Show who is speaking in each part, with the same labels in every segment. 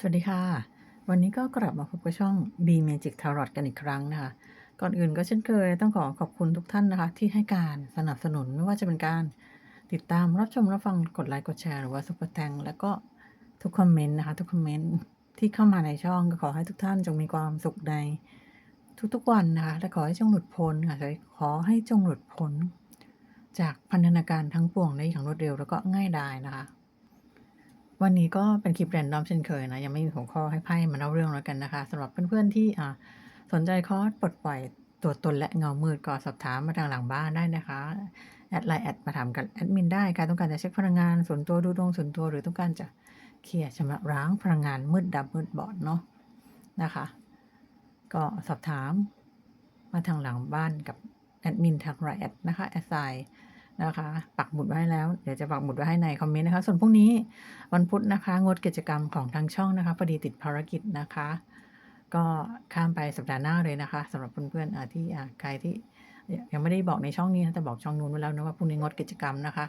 Speaker 1: สวัสดีค่ะ วันนี้ก็กลับมาพบกับช่อง B Magic Tarot กันอีกครั้งนะคะ ก่อนอื่นก็เช่นเคยต้องขอขอบคุณทุกท่านนะคะ ที่ให้การสนับสนุนไม่ว่าจะเป็นการติดตามรับชมรับฟังกดไลค์กดแชร์หรือว่าซุปเปอร์แตงแล้วก็ทุกคอมเมนต์นะคะ ทุกคอมเมนต์ที่เข้ามาในช่องก็ขอให้ทุกท่านจงมีความสุขในทุกๆวันนะคะ และขอให้จงหลุดพ้นค่ะขอให้จงหลุดพ้นจากพันธนาการทั้งปวงได้อย่างรวดเร็วแล้วก็ง่ายดายนะคะ วันนี้ก็เป็นคลิปแรนดอมเช่นเคยนะ ยังไม่มีหัวข้อให้ไพ่มาเล่าเรื่องแล้วกันนะคะสำหรับเพื่อนๆที่อ่าสนใจคอร์สปลดปล่อยตัวตนและเงามืดก็สอบถามมาทางหลังบ้านได้นะคะ แอดไลน์แอดมาถามกับแอดมินได้ใครต้องการจะเช็คพลังงานส่วนตัวดูดวงส่วนตัวหรือต้องการจะเคลียร์ชำระล้างพลังงานมืดดำมืดบอดเนาะนะคะ ก็สอบถามมาทางหลังบ้านกับแอดมินทางไลน์แอดนะคะแอดไซน นะคะ ปักหมุดไว้แล้ว เดี๋ยวจะปักหมุดไว้ให้ในคอมเมนต์นะคะ ส่วนพรุ่งนี้วันพุธนะคะ งดกิจกรรมของทางช่องนะคะพอดีติดภารกิจนะคะ ก็ข้ามไปสัปดาห์หน้าเลยนะคะสำหรับเพื่อนๆอ่าที่ใครที่ยังไม่ได้บอกในช่องนี้นะแต่บอกช่องนู้นไว้แล้วนะว่าพรุ่งนี้งดกิจกรรมนะคะ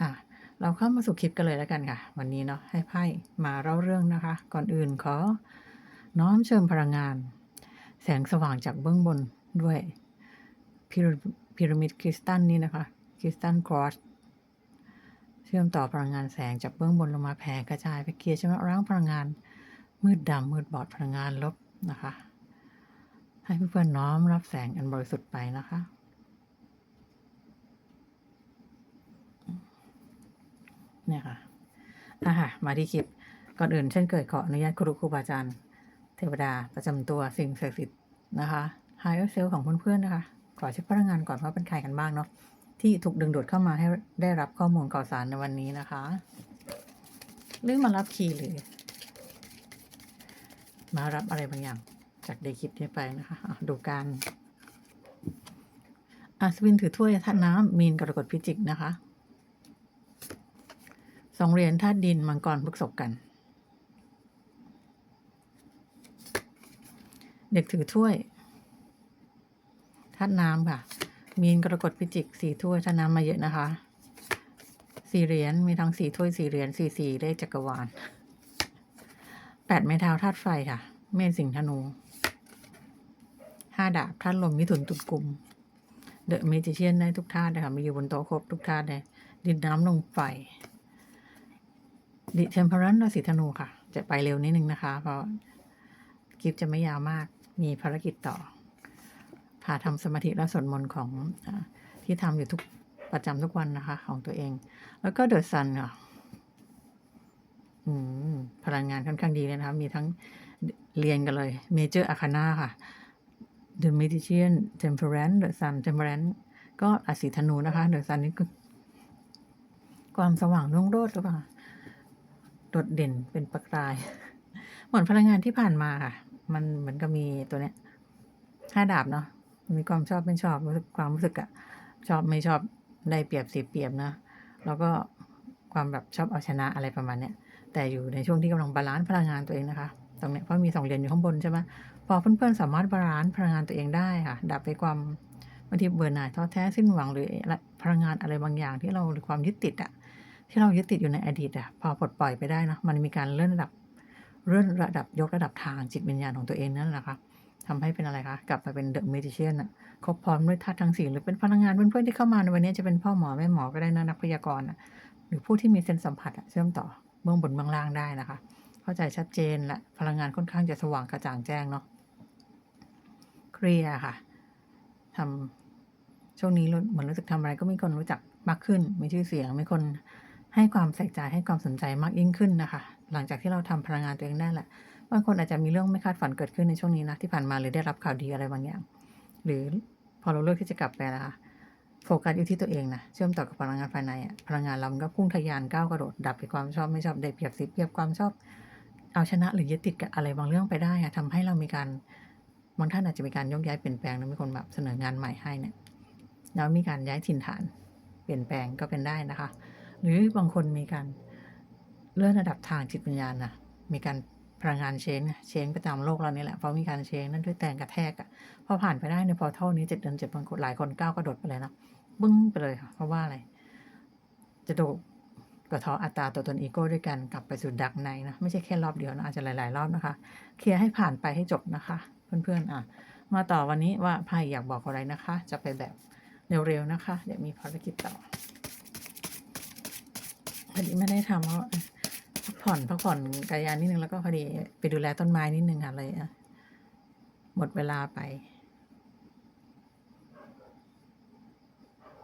Speaker 1: อะเราเข้ามาสู่คลิปกันเลยแล้วกันค่ะ วันนี้เนาะให้ไพ่มาเล่าเรื่องนะคะ ก่อนอื่นขอน้อมเชิญพลังงาน แสงสว่างจากเบื้องบนด้วย พีระพีระมิดคริสตัลนี้นะคะคริสตัลครอสเชื่อมต่อพลังงานแสงจากเบื้องบนลงมาแผ่กระจายไปเคลียร์ชำระล้างพลังงาน มืดดำมืดบอดพลังงานลบนะคะ ให้เพื่อนๆน้อมรับแสงอันบริสุทธิ์ไปนะคะเนี่ยค่ะอะค่ะ มาที่คลิป ก่อนอื่นเช่นเคยขออนุญาตครูครูบาอาจารย์ เทวดาประจำตัวสิ่งศักดิ์สิทธิ์นะคะไฮเออร์เซลของเพื่อนๆนะคะ ขอเช็คพลังงานก่อนว่าเป็นใครกันบ้างเนาะที่ถูกดึงดูดเข้ามาให้ได้รับข้อมูลข่าวสารในวันนี้นะคะหรือมารับคีย์หรือมารับอะไรบางอย่าง จากเดคลิปนี้ไปนะคะะดูการอัศวินถือถ้วยธาตุน้ำมีนกรกฎพิจิกนะคะสองเหรียญธาตุดินมังกรพฤกษบกัน เด็กถือถ้วย ธาตุน้ำค่ะ มีนกรกฎพิจิกสี่ถ้วยธาตุน้ำมาเยอะนะคะสี่เหรียญมีทั้งสี่ถ้วยสี่เหรียญสี่สี่เลขจักรวาลแปดไม้เท้าธาตุไฟค่ะ เมษสิงห์ธนูห้าดาบธาตุลมมิถุนตุลกลุ่มเดอะเมจิเชียนได้ทุกธาตุเลยค่ะมีอยู่บนโต๊ะครบทุกธาตุเลยดินน้ำลมไฟดิเทมเพอรันราศีธนูค่ะ จะไปเร็วนิดนึงนะคะ เพราะคลิปจะไม่ยาวมากมีภารกิจต่อ พาทำสมาธิและสวดมนต์ของอที่ทำอยู่ทุกประจำทุกวันนะคะ ของตัวเอง แล้วก็เดอะซันค่ะพลังงานค่อนข้างดีเลยนะคะมีทั้งเรียนกันเลยเมเจอร์อาคานาค่ะ The Magician Temperance The Sun Temperance ก็ราศีธนูนะคะ The Sun นี่คือความสว่างรุ่งโรจน์หรือเปล่าโดดเด่นเป็นประกาย เหมือนพลังงานที่ผ่านมาค่ะ มันเหมือนกับมีตัวเนี้ยห้าดาบเนาะ มีความชอบไม่ชอบรู้สึกความรู้สึกอะชอบไม่ชอบได้เปรียบเสียเปรียบนะแล้วก็ความแบบชอบเอาชนะอะไรประมาณเนี้ยแต่อยู่ในช่วงที่กำลังบาลานซ์พลังงานตัวเองนะคะ ตรงเนี้ยเพราะมีสองเหรียญอยู่ข้างบนใช่ไหมพอเพื่อนๆสามารถบาลานซ์พลังงานตัวเองได้ค่ะ ดับไปความบางทีเบื่อหน่ายท้อแท้สิ้นหวังหรือพลังงานอะไรบางอย่างที่เราหรือความยึดติดอะที่เรายึดติดอยู่ในอดีตอะพอปลดปล่อยไปได้นะมันมีการเลื่อนระดับเลื่อนระดับยกระดับทางจิตวิญญาณของตัวเองนั่นแหละค่ะ ทำให้เป็นอะไรคะ กลับมาเป็นเดอะเมจิเชียนอะครบพร้อมด้วยธาตุทั้งสี่หรือเป็นพลังงานเพื่อนๆที่เข้ามาในวันนี้จะเป็นพ่อหมอแม่หมอก็ได้นะนักพยากรณ์หรือผู้ที่มีเซนสัมผัสเชื่อมต่อเบื้องบนเบื้องล่างได้นะคะ เข้าใจชัดเจนและพลังงานค่อนข้างจะสว่างกระจ่างแจ้งเนาะเคลียร์ค่ะทำช่วงนี้เหมือนรู้สึกทำอะไรก็มีคนรู้จักมากขึ้น มีชื่อเสียง มีคนให้ความใส่ใจให้ความสนใจมากยิ่งขึ้นนะคะ หลังจากที่เราทำพลังงานตัวเองได้แหละ บางคนอาจจะมีเรื่องไม่คาดฝันเกิดขึ้นในช่วงนี้นะที่ผ่านมาหรือได้รับข่าวดีอะไรบางอย่าง หรือพอเราเลือกที่จะกลับไปนะคะโฟกัสอยู่ที่ตัวเองนะเชื่อมต่อกับพลังงานภายในอะพลังงานเรามันก็พุ่งทะยานก้าวกระโดดดับไปความชอบไม่ชอบได้เปรียบเสิเปรียบความชอบ เอาชนะหรือยึดติดกับอะไรบางเรื่องไปได้อะทำให้เรามีการบางท่านอาจจะมีการยกย้ายเปลี่ยนแปลงหรือมีคนแบบเสนองานใหม่ให้เนี่ยแล้วมีการย้ายถิ่นฐาน เปลี่ยนแปลงก็เป็นได้นะคะ หรือบางคนมีการเลื่อนระดับทางจิตวิญญาณนะมีการ พลังงานเชนเชนประจำโลกเรานี่แหละเพราะมีการเชนนั่นด้วยแรงกระแทกอะพอผ่านไปได้ในพอเท่านี้เจ็ดเดือนเจ็ดบางคนหลายคนก้าวกระโดดไปเลยนะบึ้งไปเลยค่ะเพราะว่าอะไร จะโดดกระทาะอัตราตัวตนอีโก้ด้วยกันกลับไปสู่ดักในนะไม่ใช่แค่รอบเดียวนะอาจจะหลาย ๆ รอบนะคะ เคลียร์ให้ผ่านไปให้จบนะคะ เพื่อนๆอะมาต่อวันนี้ว่าไพ่อยากบอกอะไรนะคะ จะไปแบบเร็วๆนะคะ เดี๋ยวมีภารกิจต่อพอดีไม่ได้ทำเพราะ พักผ่อนพักผ่อนกายานิดนึงแล้วก็พอดีไปดูแลต้นไม้นิดนึงค่ะเลยอะหมดเวลาไป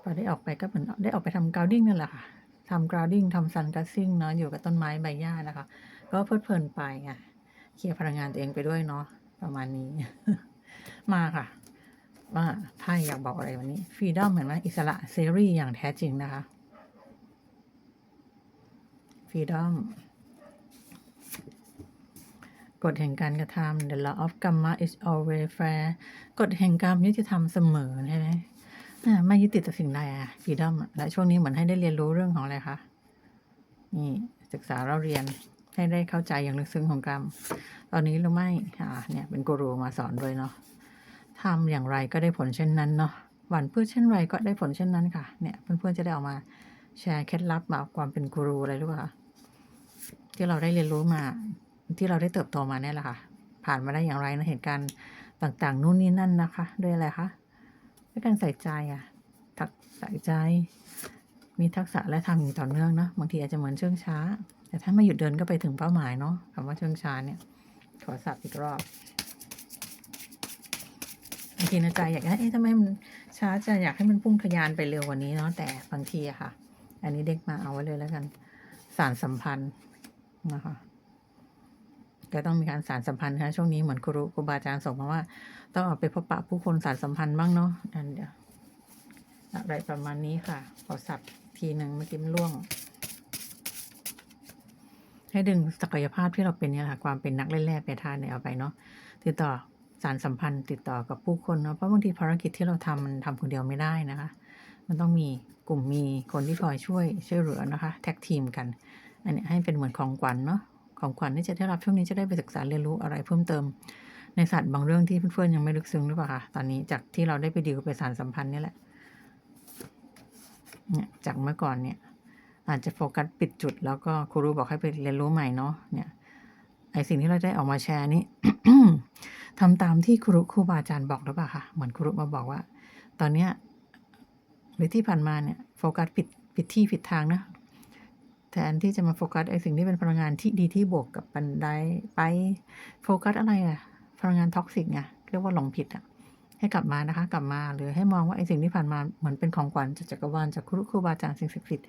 Speaker 1: พอได้ออกไปก็เหมือนได้ออกไปทำกราวดิ้งนั่นแหละค่ะทำกราวดิ้งทำซันกัสซิ่งเนาะอยู่กับต้นไม้ใบหญ้านะคะ ก็เพลิดเพลินไปไงเคลียร์พลังงานตัวเองไปด้วยเนาะประมาณนี้ มาค่ะ ว่าไพ่อยากบอกอะไรวันนี้ฟรีดอมเห็นไหมอิสระเสรีอย่างแท้จริงนะคะฟรีดอม กฎแห่งการกระทำ the law of karma is always fair กฎแห่งกรรมยุติธรรมเสมอใช่ไหมไม่ยึดติดต่อสิ่งใดอะฟรีดอมและช่วงนี้เหมือนให้ได้เรียนรู้เรื่องของอะไรคะนี่ศึกษาเราเรียนให้ได้เข้าใจอย่างลึกซึ้งของกรรม ตอนนี้รือไม่อ่าเนี่ยเป็นกูรูมาสอนด้วยเนาะทำอย่างไรก็ได้ผลเช่นนั้นเนาะหวานพืชเช่นไรก็ได้ผลเช่นนั้นค่ะ เนี่ยเพื่อนๆจะได้ออกมาแชร์เคล็ดลับแบบความเป็นกูรูอะไรรือเปล่าคะที่เราได้เรียนรู้มา ที่เราได้เติบโตมาเนี่ยแหละค่ะ ผ่านมาได้อย่างไรนะเหตุการณ์ต่างๆ นู่นนี่นั่นนะคะ ด้วยอะไรคะด้วยการใส่ใจอะทักใส่ใจ มีทักษะและทำอย่างต่อเนื่องเนาะบางทีอาจจะเหมือนเชื่องช้า แต่ถ้าไม่หยุดเดินก็ไปถึงเป้าหมายเนาะคำว่าเชื่องช้าเนี่ยขอสับอีกรอบบางทีในใจอยากให้เอ๊ะทำไมมันช้าจะอยากให้มันพุ่งทะยานไปเร็วกว่านี้เนาะแต่บางทีอะค่ะ อันนี้เด็กมาเอาไว้เลยแล้วกัน สารสัมพันธ์นะคะ ก็ต้องมีการสารสัมพันธ์นะช่วงนี้เหมือนครูครูบาอาจารย์ส่งมาว่า ต้องออกไปพบปะผู้คนสารสัมพันธ์บ้างเนาะอันเดียวอะไรประมาณนี้ค่ะขอสับทีหนึ่งเมื่อกี้มันล่วง ให้ดึงศักยภาพที่เราเป็นเนี่ยค่ะความเป็นนักเล่นแร่แปรธาตุเนี่ยเอาไปเนาะติดต่อสารสัมพันธ์ ติดต่อกับผู้คนเนาะเพราะบางทีภารกิจที่เราทำมันทำคนเดียวไม่ได้นะคะ มันต้องมีกลุ่มมีคนที่คอยช่วยช่วยเหลือนะคะ แท็กทีมกัน อันนี้ให้เป็นเหมือนของขวัญเนาะ ของขวัญที่จะได้รับช่วงนี้จะได้ไปศึกษาเรียนรู้อะไรเพิ่มเติม ในศาสตร์บางเรื่องที่เพื่อนๆยังไม่ลึกซึ้งหรือเปล่าคะตอนนี้จากที่เราได้ไปดีลไปสารสัมพันธ์นี่แหละเนี่ยจากเมื่อก่อนเนี่ย อาจจะโฟกัสปิดจุด แล้วก็ครูรู้บอกให้ไปเรียนรู้ใหม่เนาะเนี่ยไอสิ่งที่เราได้ออกมาแชร์นี้ทำตามที่ครูครูบาอาจารย์บอกหรือเปล่าคะเหมือนครูมาบอกว่า ตอนเนี้ยหรือที่ผ่านมาเนี่ยโฟกัสผิดผิดที่ผิดทางนะ แทนที่จะมาโฟกัสไอสิ่งที่เป็นพลังงานที่ดีที่บวกกับบันไดไปโฟกัสอะไรอะพลังงานท็อกซิกไงเรียกว่าหลงผิดอะให้กลับมานะคะ กลับมาหรือให้มองว่าไอสิ่งที่ผ่านมาเหมือนเป็นของขวัญจากจักรวาลจากครูครูบาอาจารย์สิ่งศักดิ์สิทธิ์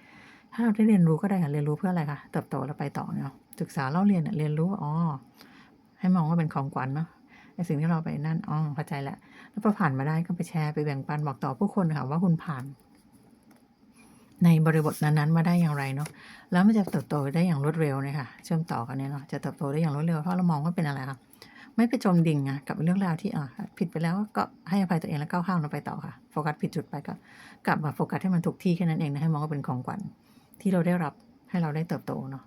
Speaker 1: ถ้าเราได้เรียนรู้ก็ได้ค่ะเรียนรู้เพื่ออะไรคะเติบโตแล้วไปต่อเนาะศึกษาเล่าเรียนเนี่ยเรียนรู้อ๋อให้มองว่าเป็นของขวัญเนาะไอสิ่งที่เราไปนั่นอ๋อเข้าใจแล้วแล้วพอผ่านมาได้ก็ไปแชร์ไปแบ่งปันบอกต่อผู้คนค่ะว่าคุณผ่าน ในบริบทนั้นๆมาได้อย่างไรเนาะแล้วมันจะเติบโตได้อย่างรวดเร็วเลยค่ะเชื่อมต่อกันเนี่ยเนาะจะเติบโตได้อย่างรวดเร็วเพราะเรามองว่าเป็นอะไรคะไม่ไปจมดิ่งอะกับเรื่องราวที่อ่าผิดไปแล้วก็ให้อภัยตัวเองแล้วก้าวข้ามเราไปต่อค่ะโฟกัสผิดจุดไปก็กลับมาโฟกัสให้มันถูกที่แค่นั้นเองนะให้มองว่าเป็นของขวัญที่เราได้รับให้เราได้เติบโตเนาะ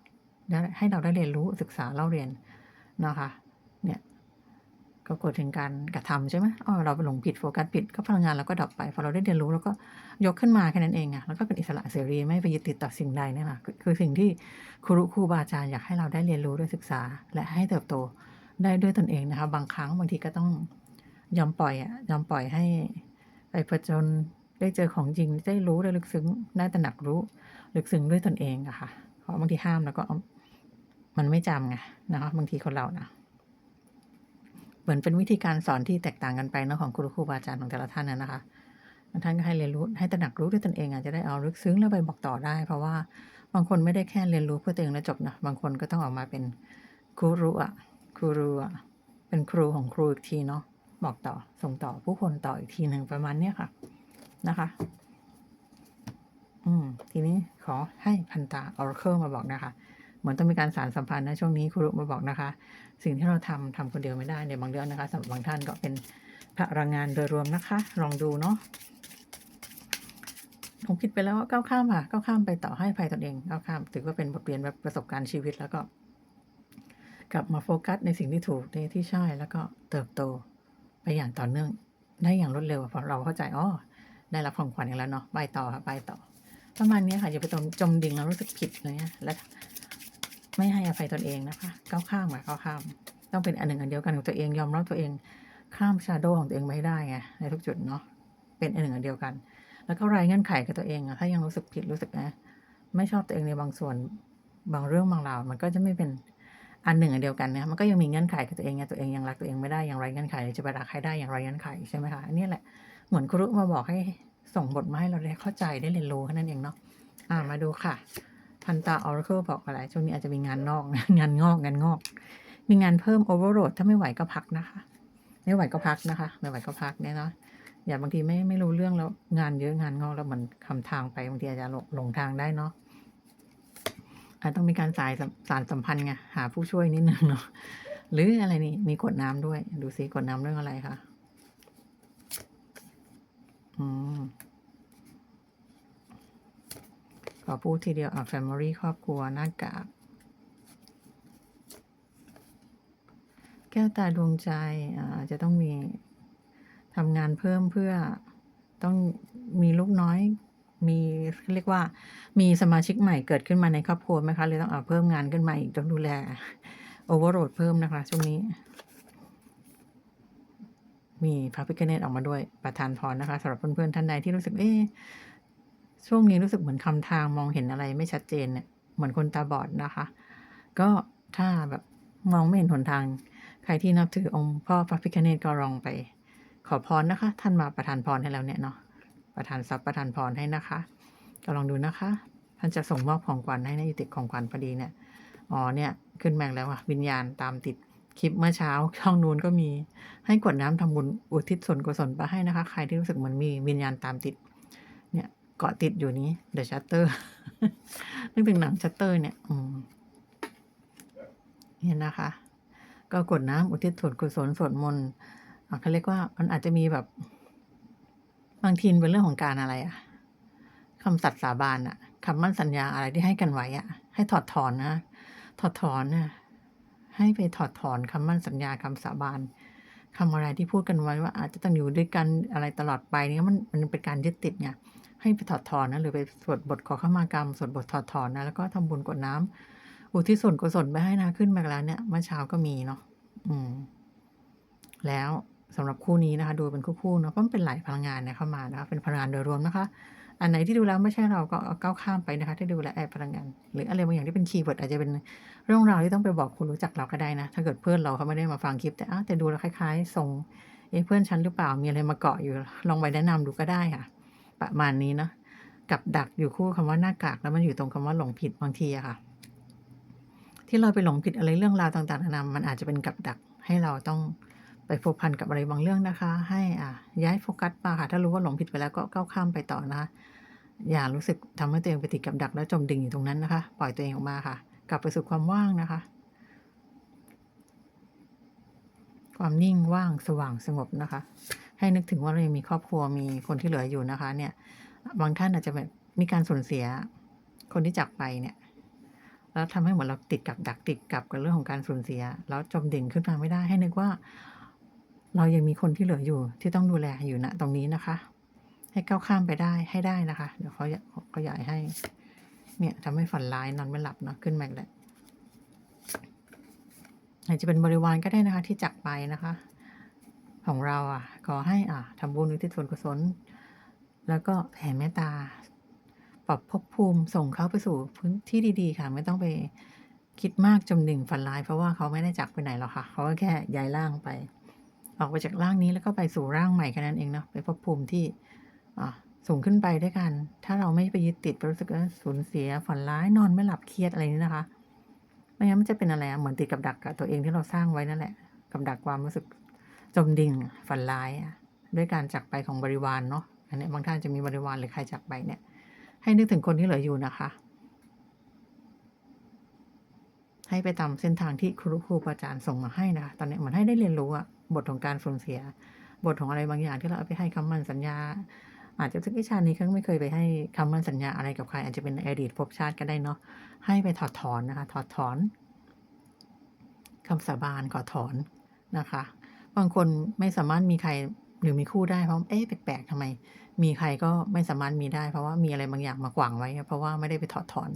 Speaker 1: ให้เราได้เรียนรู้ศึกษาเล่าเรียนนะคะเนี่ย ก็กดถึงการกระทำใช่ไหมอ๋อเราไปหลงผิดโฟกัสผิดก็พลังงานเราก็ดับไปพอเราได้เรียนรู้แล้วก็ยกขึ้นมาแค่นั้นเองอะแล้วก็เป็นอิสระเสรีไม่ไปยึดติดต่อสิ่งใดนี่ยนะคือสิ่งที่ครูครูบาอาจารย์อยากให้เราได้เรียนรู้ด้วยศึกษา และให้เติบโตได้ด้วยตนเองนะคะบางครั้งบางทีก็ต้องยอมปล่อยอะยอมปล่อยให้ไปผจญได้เจอของจริงได้รู้ได้ลึกซึ้งได้ตระหนักรู้ลึกซึ้งด้วยตนเองอะค่ะเพราะบางทีห้ามแล้วก็มันไม่จำไงนะคะบางทีคนเรานะ เหมือนเป็นวิธีการสอนที่แตกต่างกันไปเนาะของครูครูบาอาจารย์ของแต่ละท่านนะนะคะท่านก็ให้เรียนรู้ให้ตระหนักรู้ด้วยตนเองอาจจะได้เอาลึกซึ้งแล้วไปบอกต่อได้ เพราะว่าบางคนไม่ได้แค่เรียนรู้เพื่อตัวเองแล้วจบนะบางคนก็ต้องออกมาเป็นครูรู้อะครูรู้อะเป็นครูของครูอีกทีเนาะบอกต่อส่งต่อผู้คนต่ออีกทีหนึ่งประมาณเนี้ยค่ะนะคะ อืม ทีนี้ขอให้พันตา Oracle มาบอกนะคะ เหมือนต้องมีการสารสัมพันธ์นะช่วงนี้ครูรุมาบอกนะคะ สิ่งที่เราทำทำคนเดียวไม่ได้ในบางเรื่องนะคะสำหรับบางท่านก็เป็นพลังงานโดยรวมนะคะ ลองดูเนาะผมคิดไปแล้วว่าก้าวข้ามค่ะก้าวข้ามไปต่อให้ภัยตนเองก้าวข้ามถือว่าเป็นบทเรียนแบบประสบการณ์ชีวิตแล้วก็ กลับมาโฟกัสในสิ่งที่ถูกในที่ใช่แล้วก็เติบโตไปอย่างต่อเนื่อง ได้อย่างรวดเร็วเพราะเราเข้าใจอ๋อได้รับของขวัญอย่างแล้วเนาะไปต่อค่ะไปต่อ ประมาณนี้ค่ะอย่าไปจมดิ่งแล้วรู้สึกผิดเงี้ยและ ไม่ให้อภัยตนเองนะคะก้าวข้ามอะก้าวข้าม ต้องเป็นอันหนึ่งอันเดียวกันของตัวเองยอมรับตัวเองข้ามชาโดของตัวเองไม่ได้ไงในทุกจุดเนาะเป็นอันหนึ่งอันเดียวกัน แล้วก็ไร้เงื่อนไขกับตัวเองอะถ้ายังรู้สึกผิดรู้สึกนะไม่ชอบตัวเองในบางส่วนบางเรื่องบางราวมันก็จะไม่เป็นอันหนึ่งอันเดียวกันนะมันก็ยังมีเงื่อนไขกับตัวเองไงตัวเองยังรักตัวเองไม่ได้ยังไรเงื่อนไขจะไปรักใครได้อย่างไรเงื่อนไขใช่ไหมคะอันนี้แหละเหมือนครูมาบอกให้ส่งบทมาให้เราได้เข้าใจได้เรียนรู้แค่นั้นเองเนาะอ่ามาดูค่ะ พันตาออร์เคิลบอกอะไรช่วงนี้อาจจะมีงานนอกงานงอกงานงอก มีงานเพิ่มโอเวอร์โหลดถ้าไม่ไหวก็พักนะคะ ไม่ไหวก็พักนะคะ ไม่ไหวก็พักเนี่ยเนาะอย่าบางทีไม่ไม่รู้เรื่องแล้วงานเยอะงานงอกแล้วเหมือนคำทางไปบางทีอาจจะหลงหลงทางได้เนาะอาจต้องมีการสายสารสัมพันธ์ไงหาผู้ช่วยนิดนึงเนาะหรืออะไรนี่มีกดน้ำด้วย ดูซิกดน้ำเรื่องอะไรคะอืม ขอพูดทีเดียวอะ Family ครอบครัวหน้ากากแก้วตาดวงใจอ่าจะต้องมีทำงานเพิ่มเพื่อต้องมีลูกน้อยมีเรียกว่ามีสมาชิกใหม่เกิดขึ้นมาในครอบครัวไหมคะเลยต้องเอาเพิ่มงานขึ้นมาอีกต้องดูแลโอเวอร์โหลดเพิ่มนะคะช่วงนี้ มีพระพิคเนตออกมาด้วยประทานพรนะคะสำหรับเพื่อนๆท่านใดที่รู้สึกเอ๊ะ ช่วงนี้รู้สึกเหมือนคำทางมองเห็นอะไรไม่ชัดเจนเนี่ยเหมือนคนตาบอดนะคะ ก็ถ้าแบบมองไม่เห็นหนทาง ใครที่นับถือองค์พ่อพระพิฆเนศก็ลองไป ขอพรนะคะ ท่านมาประทานพรให้แล้วเนี่ยเนาะประทานทรัพย์ประทานพรให้นะคะ ก็ลองดูนะคะ ท่านจะส่งมอบของขวัญให้นะอยู่ติดของขวัญพอดีเนี่ยอ๋อเนี่ยขึ้นแมงแล้วอะวิญญาณตามติดคลิปเมื่อเช้าช่องนู้นก็มีให้กดน้ำทำบุญอุทิศส่วนกุศลไปให้นะคะ ใครที่รู้สึกเหมือนมีวิญญาณตามติด เกาะติดอยู่นี้ The Shutter นึกถึงหนัง Shutter เนี่ยอืเห็นนะคะ ก็กดน้ำอุทิศส่วนกุศลสวดมนต์เขาเรียกว่ามันอาจจะมีแบบ บางทีเป็นเรื่องของการอะไรอะคำสัตย์สาบานอะคำมั่นสัญญาอะไรที่ให้กันไว้อะให้ถอดถอนนะถอดถอนนะให้ไปถอดถอนคำมั่นสัญญาคำสาบานคำอะไรที่พูดกันไว้ว่า อาจจะต้องอยู่ด้วยกันอะไรตลอดไปเนี่ยมันมันเป็นการยึดติดไง ให้ไปถอดถอนนะหรือไปสวดบทขอเข้ามากรรมสวดบทถอดถอนนะแล้วก็ทำบุญกดน้ำอุทิศส่วนกุศลไปให้นะขึ้นมาแล้วเนี่ยเมื่อเช้าก็มีเนาะอืม แล้วสำหรับคู่นี้นะคะ ดูเป็นคู่ๆเนาะเพราะมันเป็นหลายพลังงานเนี่ยเข้ามานะคะเป็นพลังงานโดยรวมนะคะ อันไหนที่ดูแล้วไม่ใช่เราก็เอาก้าวข้ามไปนะคะ ที่ดูแลแอบพลังงาน หรืออะไรบางอย่างที่เป็นคีย์เวิร์ดอาจจะเป็นเรื่องราวที่ต้องไปบอกคนรู้จักเราก็ได้นะ ถ้าเกิดเพื่อนเราเขาไม่ได้มาฟังคลิป แต่อ้าวแต่ดูแล้วคล้ายๆส่งเอ้เพื่อนฉันหรือเปล่ามีอะไรมาเกาะอยู่ลองไปแนะนำดูก็ได้ค่ะ ประมาณนี้เนาะกับดักอยู่คู่คำว่าหน้ากากแล้วมันอยู่ตรงคำว่าหลงผิดบางทีอะค่ะ ที่เราไปหลงผิดอะไรเรื่องราวต่างๆนานามันอาจจะเป็นกับดักให้เราต้องไปผูกพันกับอะไรบางเรื่องนะคะ ให้อ่ย้ายโฟกัสมาค่ะถ้ารู้ว่าหลงผิดไปแล้วก็ก้าวข้ามไปต่อนะคะอย่ารู้สึกทำให้ตัวเองไปติดกับดักแล้วจมดิ่งอยู่ตรงนั้นนะคะ ปล่อยตัวเองออกมาค่ะ กลับไปสู่ความว่างนะคะ ความนิ่งว่างสว่างสงบนะคะ ให้นึกถึงว่าเรายังมีครอบครัวมีคนที่เหลืออยู่นะคะ เนี่ย บางท่านอาจจะแบบมีการสูญเสียคนที่จากไปเนี่ย แล้วทำให้เหมือนเราติดกับดักติดกับกับเรื่องของการสูญเสีย แล้วจมดิ่งขึ้นมาไม่ได้ให้นึกว่า เรายังมีคนที่เหลืออยู่ ที่ต้องดูแลอยู่ณตรงนี้นะคะ ให้ก้าวข้ามไปได้ให้ได้นะคะ เดี๋ยวเขาเขาอยากให้ เนี่ยทำให้ฝันร้ายนอนไม่หลับเนาะขึ้นมาอีกแล้วอาจจะเป็นบริวารก็ได้นะคะ ที่จากไปนะคะ ของเราอะขอให้อะทำบุญอุทิศส่วนกุศล แล้วก็แผ่เมตตา ปรับภพภูมิส่งเขาไปสู่พื้นที่ดี ๆ ค่ะ ไม่ต้องไปคิดมากจมดิ่งฝันร้าย เพราะว่าเขาไม่ได้จากไปไหนหรอกค่ะ เขาก็แค่ย้ายร่างไป ออกไปจากร่างนี้แล้วก็ไปสู่ร่างใหม่แค่นั้นเองเนาะไปภพภูมิที่อะสูงขึ้นไปด้วยกัน ถ้าเราไม่ไปยึดติดไปรู้สึกว่าสูญเสียฝันร้ายนอนไม่หลับเครียดอะไรนี้นะคะ ไม่งั้นมันจะเป็นอะไรเหมือนติดกับดักกับตัวเองที่เราสร้างไว้นั่นแหละ กับดักความรู้สึก จมดิ่งฝันร้ายด้วยการจากไปของบริวารเนาะอันนี้บางท่านจะมีบริวารหรือใครจากไปเนี่ย ให้นึกถึงคนที่เหลืออยู่นะคะ ให้ไปตามเส้นทางที่ครูครูอาจารย์ส่งมาให้นะคะตอนนี้มือนให้ได้เรียนรู้อะบทของการสูญเสีย บทของอะไรบางอย่างที่เราเอาไปให้คำมั่นสัญญา อาจจะสักวิชานี้เขาไม่เคยไปให้คำมั่นสัญญาอะไรกับใคร อาจจะเป็นอดีตภพชาติก็ได้เนาะให้ไปถอดถอนนะคะ ถอดถอนคำสาบานขอถอนนะคะ บางคนไม่สามารถมีใครหรือมีคู่ได้เพราะเอ๊ะแปลกๆทำไม มีใครก็ไม่สามารถมีได้ เพราะว่ามีอะไรบางอย่างมาขวางไว้ เพราะว่าไม่ได้ไปถอดถอน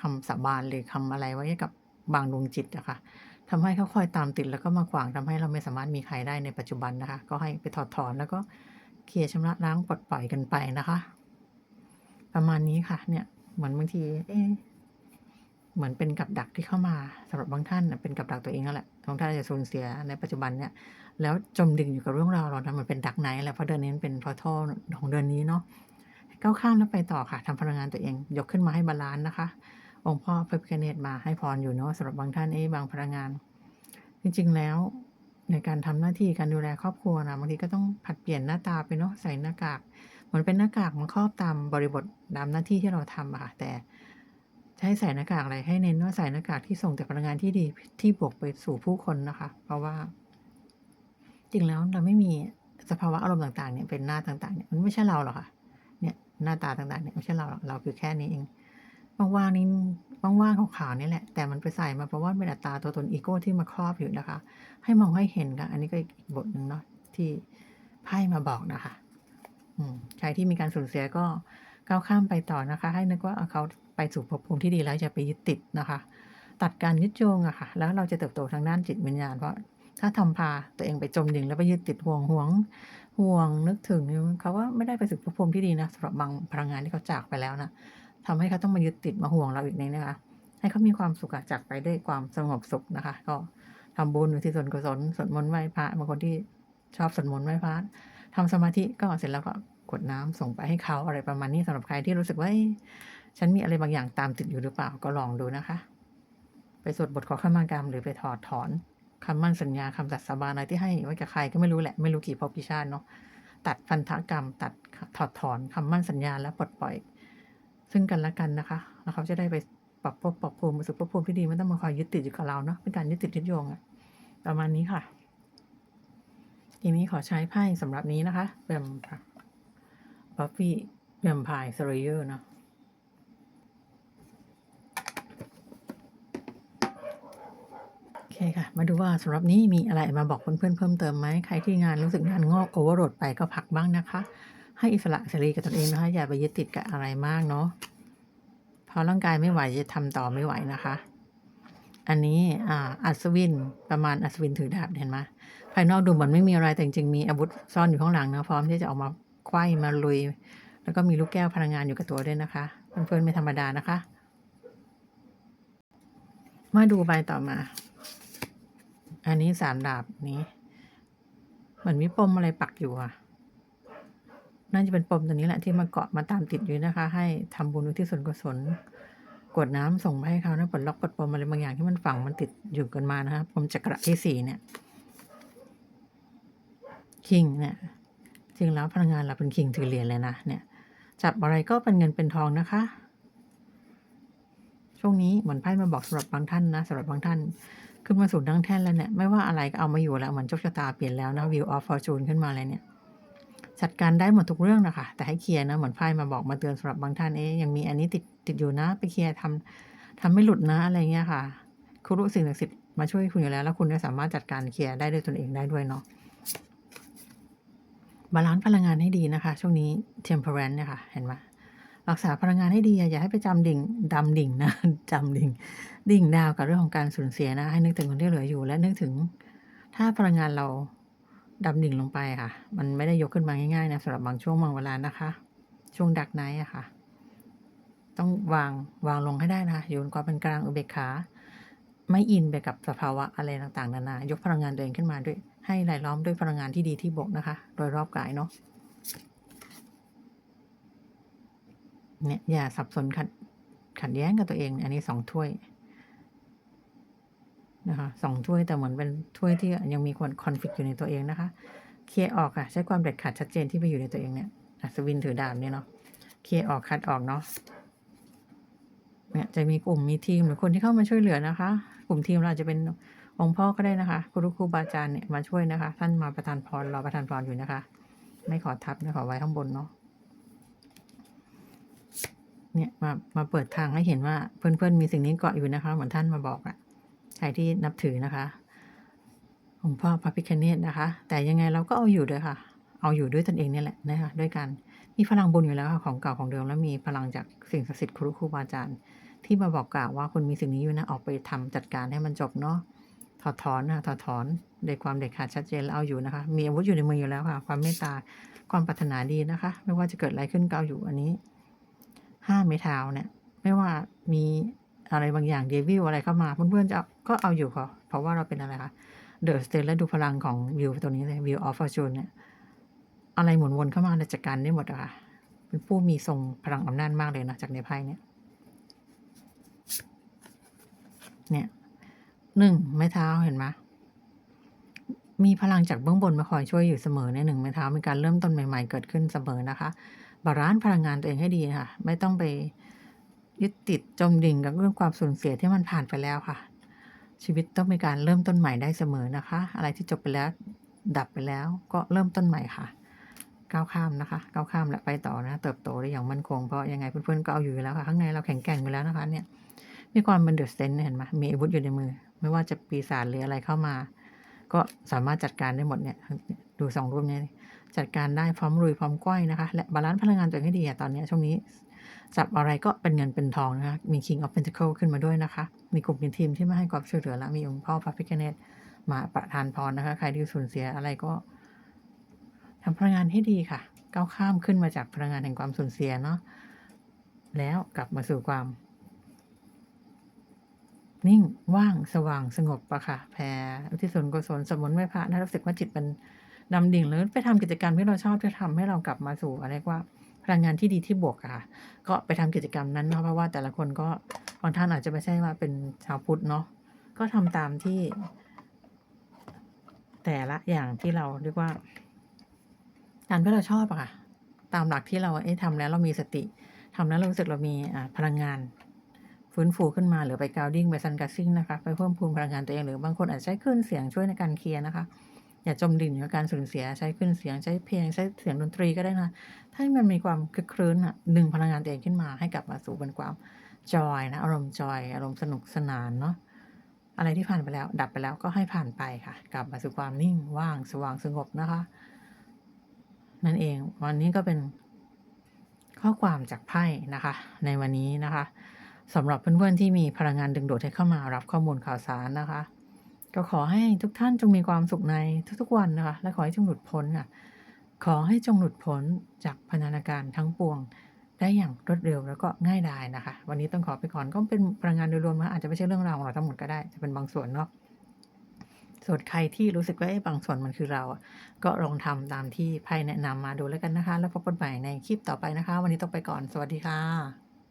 Speaker 1: คำสาบานหรือคำอะไรไว้กับบางดวงจิตอะค่ะทำให้เขาคอยตามติดแล้วก็มาขวางทำให้เราไม่สามารถมีใครได้ในปัจจุบันนะคะ ก็ให้ไปถอดถอนแล้วก็เคลียร์ชำระล้างปลดปล่อยกันไปนะคะ ประมาณนี้ค่ะ เนี่ยเหมือนบางที เอ๊ะ เหมือนเป็นกับดักที่เข้ามาสำหรับบางท่านเป็นกับดักตัวเองนั่นแหละบางท่านอาจจะสูญเสียในปัจจุบันเนี่ยแล้วจมดิ่งอยู่กับเรื่องราวเหล่านั้นมันเป็นดักไนท์แหละเพราะเดือนนี้นเป็นพอท่อของเดือนนี้เนาะก้าวข้ามแล้วไปต่อค่ะทำพลังงานตัวเอง ยกขึ้นมาให้บาลานซ์นะคะ องค์พ่อพระพิฆเนศมาให้พรอยู่เนาะสำหรับบางท่านเอ้บางพลังงาน จริงๆแล้ว ในการทำหน้าที่การดูแลครอบครัวนะบางทีก็ต้องผัดเปลี่ยนหน้าตาไปเนาะใส่หน้ากากเหมือนเป็นหน้ากากมันครอบตามบริบทตามหน้าที่ที่เราทำอะค่ะแต่ จะให้ใส่หน้ากากอะไรให้เน้นว่าใส่หน้ากากที่ส่งแต่พลังงานที่ดีที่บวกไปสู่ผู้คนนะคะ เพราะว่า จริงแล้วเราไม่มีสภาวะอารมณ์ต่างๆเนี่ยเป็นหน้าต่างๆเนี่ยมันไม่ใช่เราหรอกค่ะ เนี่ยหน้าตาต่างๆเนี่ยไม่ใช่เราหรอกเราคือแค่นี้เองว่างๆนี่ว่างๆของขาวนี่แหละ แต่มันไปใส่มาเพราะว่าเป็นอัตราตัวตนอีโก้ที่มาครอบอยู่นะคะ ให้มองให้เห็นค่ะอันนี้ก็อีกบทหนึ่งเนาะที่ไพ่มาบอกนะคะ อืมใครที่มีการสูญเสียก็ก้าวข้ามไปต่อนะคะ ให้นึกว่าเขา ไปสู่ภพภูมิที่ดีแล้วอย่าไปยึดติดนะคะ ตัดการยึดโยงอะค่ะ แล้วเราจะเติบโตทางด้านจิตวิญญาณเพราะถ้าทำพาตัวเองไปจมดิ่งแล้วไปยึดติดห่วงห่วงห่วงนึกถึงเขาว่าไม่ได้ไปสู่ภพภูมิที่ดีนะสำหรับบางพลังงานที่เขาจากไปแล้วนะทำให้เขาต้องมายึดติดมาห่วงเราอีกในนะคะ ให้เขามีความสุขจากไปด้วยความสงบสุขนะคะ ก็ทำบุญอุที่ส่วนกุศลสวดมนต์ไหว้พระบางคนที่ชอบสวดมนต์ไหว้พระทำสมาธิก็เสร็จแล้วก็กดน้ำส่งไปให้เขาอะไรประมาณนี้สำหรับใครที่รู้สึกว่า ฉันมีอะไรบางอย่างตามติดอยู่หรือเปล่าก็ลองดูนะคะ ไปสวดบทขอขมากรรมหรือไปถอดถอนคำมั่นสัญญาคำตัดสาบานอะไรที่ให้ไว้กับใครก็ไม่รู้แหละไม่รู้กี่ภพกี่ชาติเนาะตัดพันธกรรม ตัดถอดถอนคำมั่นสัญญาและปลดปล่อย ซึ่งกันและกันนะคะ แล้วเขาจะได้ไปปรับภพปรับภูมิสู่ภพภูมิที่ดีไม่ต้องมาคอยยึดติดอยู่กับเราเนาะเป็นการยึดติดยึดโยงอะประมาณนี้ค่ะทีนี้ขอใช้ไพ่สำหรับนี้นะคะแบมบัฟฟี่แบมพายสเรเยอร์เนาะโอเคค่ะ มาดูว่าสำหรับนี้มีอะไรมาบอกเพื่อนๆเพิ่มเติมไหมใครที่งานรู้สึกงานงอกโอเวอร์โหลดไปก็พักบ้างนะคะ ให้อิสระเสรีกับตนเองนะคะ อย่าไปยึดติดกับอะไรมากเนาะพราะร่างกายไม่ไหวจะทำต่อไม่ไหวนะคะ อันนี้อ่าอัศวินประมาณอัศวินถือดาบเห็นไหมภายนอกดูเหมือนไม่มีอะไรแต่จริงๆมีอาวุธซ่อนอยู่ข้างหลังนะพร้อมที่จะออกมาคว้ายมาลุย แล้วก็มีลูกแก้วพลังงานอยู่กับตัวด้วยนะคะ เพื่อนๆไม่ธรรมดานะคะ มาดูใบต่อมา อันนี้สามดาบนี้ เหมือนมีปมอะไรปักอยู่อะ น่าจะเป็นปมตัวนี้แหละที่มาเกาะมาตามติดอยู่นะคะ ให้ทำบุญอุที่ส่วนกุศลกดน้ำส่งไปให้เขานะปลดล็อกปลดปมอะไรบางอย่างที่มันฝังมันติดอยู่กันมานะคะปมจักระที่สี่เนี่ยคิงเนี่ยจริงแล้วพลังงานเราเป็นคิงถือเหรียญเลยนะเนี่ย จับอะไรก็เป็นเงินเป็นทองนะคะ ช่วงนี้เหมือนไพ่มาบอกสำหรับบางท่านนะสำหรับบางท่าน ขึ้นมาสู่ดังแท่นแล้วเนี่ย ไม่ว่าอะไรก็เอามาอยู่แล้ว เหมือนโชคชะตาเปลี่ยนแล้วนะ view of fortune ขึ้นมาเลยเนี่ย จัดการได้หมดทุกเรื่องนะคะแต่ให้เคลียร์นะ เหมือนไพ่มาบอกมาเตือนสำหรับบางท่านเอ๊ยยังมีอันนี้ติดติดอยู่นะ ไปเคลียร์ทำทำไม่หลุดนะอะไรเงี้ยค่ะครูรู้สิ่งศักดิ์สิทธิ์มาช่วยคุณอยู่แล้ว แล้วคุณก็สามารถจัดการเคลียร์ได้ด้วยตนเองได้ด้วยเนาะบาลานซ์พลังงานให้ดีนะคะ ช่วงนี้ temperance เนี่ยค่ะ เห็นไหม รักษาพลังงานให้ดีอย่าให้ไปจำดิ่งดำดิ่งนะจำดิ่ง ดิ่งดาวกับเรื่องของการสูญเสียนะ ให้นึกถึงคนที่เหลืออยู่ และนึกถึง ถ้าพลังงานเราดำดิ่งลงไปค่ะ มันไม่ได้ยกขึ้นมาง่ายๆนะสำหรับบางช่วงบางเวลานะคะ ช่วงดักไนท์อะค่ะ ต้องวางวางลงให้ได้นะคะอยู่บนความเป็นกลางอุเบกขาไม่อินไปกับสภาวะอะไรต่างๆนานายกพลังงานตัวเองขึ้นมาด้วย ให้รายล้อมด้วยพลังงานที่ดีที่บวกนะคะ โดยรอบกายเนาะ เนี่ยอย่าสับสนขัดขัดแย้งกับตัวเอง อันนี้สองถ้วยนะคะสองถ้วยแต่เหมือนเป็นถ้วยที่ยังมีคนคอนฟ lict อยู่ในตัวเองนะคะ เคลียร์ออกค่ะ ใช้ความเด็ดขาดชัดเจนที่ไปอยู่ในตัวเองเนี่ยอัศวินถือดาบเนี่ยเนาะเคลียร์ออกคัดออกเนาะเนี่ยจะมีกลุ่มมีทีมหรือคนที่เข้ามาช่วยเหลือนะคะ กลุ่มทีมเราจจะเป็นองค์พ่อก็ได้นะคะครูครูบาอาจารย์เนี่ยมาช่วยนะคะ ท่านมาประทานพรรอประทานพรอยู่นะคะ ไม่ขอทับนะขอไว้ข้างบนเนาะ เนี่ยมามาเปิดทางให้เห็นว่าเพื่อนๆมีสิ่งนี้เกาะอยู่นะคะ เหมือนท่านมาบอกอะใครที่นับถือนะคะองค์พ่อพระพิคเนตนะคะ แต่ยังไงเราก็เอาอยู่ด้วยค่ะ เอาอยู่ด้วยตนเองเนี่ยแหละนะคะด้วยการมีพลังบุญอยู่แล้วค่ะของเก่าของเดิมแล้วมีพลังจากสิ่งศักดิ์สิทธิ์ครูครูบาอาจารย์ ที่มาบอกกล่าวว่าคุณมีสิ่งนี้อยู่นะออกไปทำจัดการให้มันจบเนาะถอดถอนนะถอดถอนโดยความเด็ดขาดชัดเจนแล้วเอาอยู่นะคะ มีอาวุธอยู่ในมืออยู่แล้วค่ะ ความเมตตาความปรารถนาดีนะคะ ไม่ว่าจะเกิดอะไรขึ้นก็เอาอยู่อันนี้ ห้าไม้เท้าเนี่ย ไม่ว่ามีอะไรบางอย่างเดวิลอะไรเข้ามาเพื่อนๆจะก็เอาอยู่ค่ะเพราะว่าเราเป็นอะไรคะเดอะสเตนและดูพลังของวิวตัวนี้เลยวิวออฟฟอร์จูนเนี่ย อะไรหมุนวนเข้ามาเราจัดการได้หมดอะค่ะ เป็นผู้มีทรงพลังอำนาจมากเลยนะจากในไพ่เนี่ย เนี่ยหนึ่งไม้เท้าเห็นไหมมีพลังจากเบื้องบนมาคอยช่วยอยู่เสมอในหนึ่งไม้เท้ามีการเริ่มต้นใหม่ ๆ เกิดขึ้นเสมอนะคะ บาลานซ์พลังงานตัวเองให้ดีค่ะ ไม่ต้องไปยึดติดจมดิ่งกับเรื่องความสูญเสียที่มันผ่านไปแล้วค่ะ ชีวิตต้องมีการเริ่มต้นใหม่ได้เสมอนะคะ อะไรที่จบไปแล้วดับไปแล้วก็เริ่มต้นใหม่ค่ะก้าวข้ามนะคะก้าวข้ามและไปต่อนะ เติบโตได้อย่างมั่นคงเพราะยังไงเพื่อนๆก็เอาอยู่แล้วค่ะข้างในเราแข็งแกร่งอยู่แล้วนะคะ เนี่ย มีความเป็นเดอะเตนเห็นไหมมีอาวุธอยู่ในมือ ไม่ว่าจะปีศาจหรืออะไรเข้ามา ก็สามารถจัดการได้หมดเนี่ย ดูสองรูปนี้ จัดการได้พร้อมรุยพร้อมก้อยนะคะ และบาลานซ์พลังงานตัวเองให้ดีอะตอนนี้ช่วงนี้จับอะไรก็เป็นเงินเป็นทองนะคะมี King of Pentacle ขึ้นมาด้วยนะคะ มีกลุ่มมีทีมที่มาให้ความช่วยเหลือและมีองค์พ่อพระพิฆเนศมาประทานพรนะคะ ใครที่สูญเสียอะไรก็ทำพลังงานให้ดีค่ะ ก้าวข้ามขึ้นมาจากพลังงานแห่งความสูญเสียเนาะแล้วกลับมาสู่ความ นิ่งว่างสว่างสงบปะค่ะแผ่อุทิศส่วนกุศลสมุนไพรพระนะรู้สึกว่าจิตมัน ดำดิ่งหรือไปทำกิจกรรมที่เราชอบที่ทำให้เรากลับมาสู่อะไรกว่าพลังงานที่ดีที่บวกค่ะ ก็ไปทำกิจกรรมนั้นเนาะเพราะว่าแต่ละคนก็บางท่านอาจจะไม่ใช่ว่าเป็นชาวพุทธเนาะก็ทำตามที่ แต่ละอย่างที่เราเรียกว่าตามที่เราชอบอะค่ะ ตามหลักที่เราเอ๊ะทำแล้วเรามีสติทำแล้วเรารู้สึกเรามีพลังงาน ฟื้นฟูขึ้นมาหรือไปกาวดิ้งไปซันกัสซิ่งนะคะ ไปเพิ่มพูนพลังงานตัวเองหรือบางคนอาจจะใช้คลื่นเสียงช่วยในการเคลียร์นะคะ อย่าจมดิ่งกับการสูญเสียใช้คลื่นเสียงใช้เพลงใช้เสียงดนตรีก็ได้นะ ถ้ามันมีความคลึกครื้นอะดึงพลังงานตัวเองขึ้นมาให้กลับมาสู่เป็นความจอยนะอารมณ์จอย อารมณ์สนุกสนานเนาะอะไรที่ผ่านไปแล้ว ดับไปแล้วก็ให้ผ่านไปค่ะ กลับมาสู่ความนิ่งว่างสว่างสงบนะคะ นั่นเองวันนี้ก็เป็นข้อความจากไพ่นะคะ ในวันนี้นะคะสำหรับเพื่อนๆที่มีพลังงานดึงดูดให้เข้ามารับข้อมูลข่าวสารนะคะ ก็ขอให้ทุกท่านจงมีความสุขในทุกๆวันนะคะ และขอให้จงหลุดพ้นค่ะ ขอให้จงหลุดพ้นจากพันธนาการทั้งปวง ได้อย่างรวดเร็วแล้วก็ง่ายดายนะคะ วันนี้ต้องขอไปก่อนก็เป็นพลังงานโดยรวมนะอาจจะไม่ใช่เรื่องราวของเราทั้งหมดก็ได้จะเป็นบางส่วนเนาะส่วนใครที่รู้สึกว่าเอ๊ะบางส่วนมันคือเราอะก็ลองทำตามที่ไพ่แนะนำมาดูแล้วกันนะคะ แล้วพบกันใหม่ในคลิปต่อไปนะคะ วันนี้ต้องไปก่อน สวัสดีค่ะ